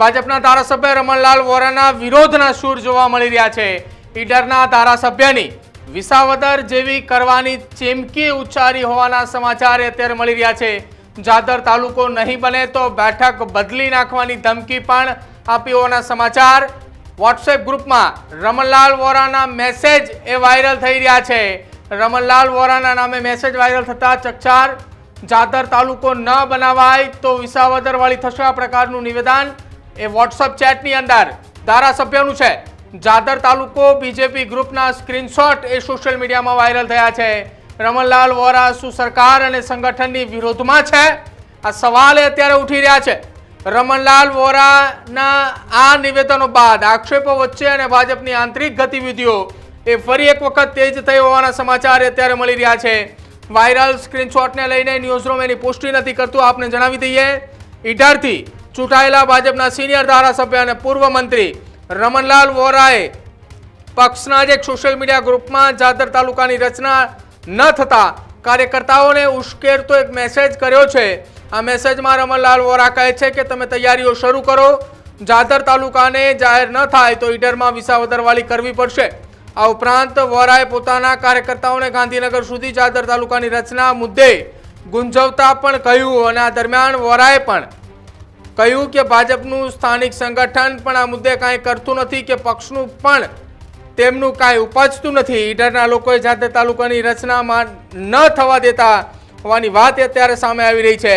ભાજપના ધારાસભ્ય રમણલાલ વોરાના વિરોધના સૂર જોવા મળી રહ્યા છે. ઈડરના ધારાસભ્યની વિસાવદર જેવી કરવાની ચીમકી ઉચ્ચારી હોવાના સમાચાર અત્યારે મળી રહ્યા છે. જાદર તાલુકો નહીં બને તો બેઠક બદલી નાખવાની ધમકી પણ આપી હોવાના સમાચાર. વોટ્સએપ ગ્રુપમાં રમણલાલ વોરાના મેસેજ એ વાયરલ થઈ રહ્યા છે. રમણલાલ વોરાના નામે મેસેજ વાયરલ થતા ચકચાર. જાદર તાલુકો ન બનાવાય તો વિસાવદરવાળી થશે આ પ્રકારનું નિવેદન. એ વોટ્સઅપ ચેટની અંદર. ધારાસભ્યનું છે. જાદર તાલુકો બીજેપી ગ્રુપના સ્ક્રીનશોટ એ સોશિયલ મીડિયામાં વાયરલ થયા છે. રમણલાલ વોરા શું સરકાર અને સંગઠનની વિરોધમાં છે? આ સવાલ અત્યારે ઉઠી રહ્યા છે. રમણલાલ વોરાના આ નિવેદનો બાદ આક્ષેપો વચ્ચે અને ભાજપની આંતરિક ગતિવિધિઓ એ ફરી એક વખત તેજ થઈ હોવાના સમાચાર અત્યારે મળી રહ્યા છે. વાયરલ સ્ક્રીનશોટને લઈને ન્યૂઝરૂમ એની પુષ્ટિ નથી કરતું. આપને જણાવી દઈએ. ઈડરથી ચૂંટાયેલા ભાજપના સિનિયર ધારાસભ્ય અને પૂર્વ મંત્રી રમણલાલ વોરાએ પક્ષના જ એક સોશિયલ મીડિયા ગ્રુપમાં જાદર તાલુકાની રચના ન થતા કાર્યકર્તાઓને ઉશ્કેરતો એક મેસેજ કર્યો છે. આ મેસેજમાં રમણલાલ વોરા કહે છે કે, તમે તૈયારીઓ શરૂ કરો. જાદર તાલુકાને જાહેર ન થાય તો ઈડરમાં વિસાવદરવાળી કરવી પડશે. આ ઉપરાંત વોરાએ પોતાના કાર્યકર્તાઓને ગાંધીનગર સુધી જાદર તાલુકાની રચના મુદ્દે ગુંજવતા પણ કહ્યું અને આ દરમિયાન વોરાએ પણ કહ્યું કે ભાજપનું સ્થાનિક સંગઠન પણ આ મુદ્દે કાંઈ કરતું નથી કે પક્ષનું પણ તેમનું કાંઈ ઉપજતું નથી. ઈડરના લોકોએ જાતે તાલુકાની રચનામાં ન થવા દેતા હોવાની વાત અત્યારે સામે આવી રહી છે.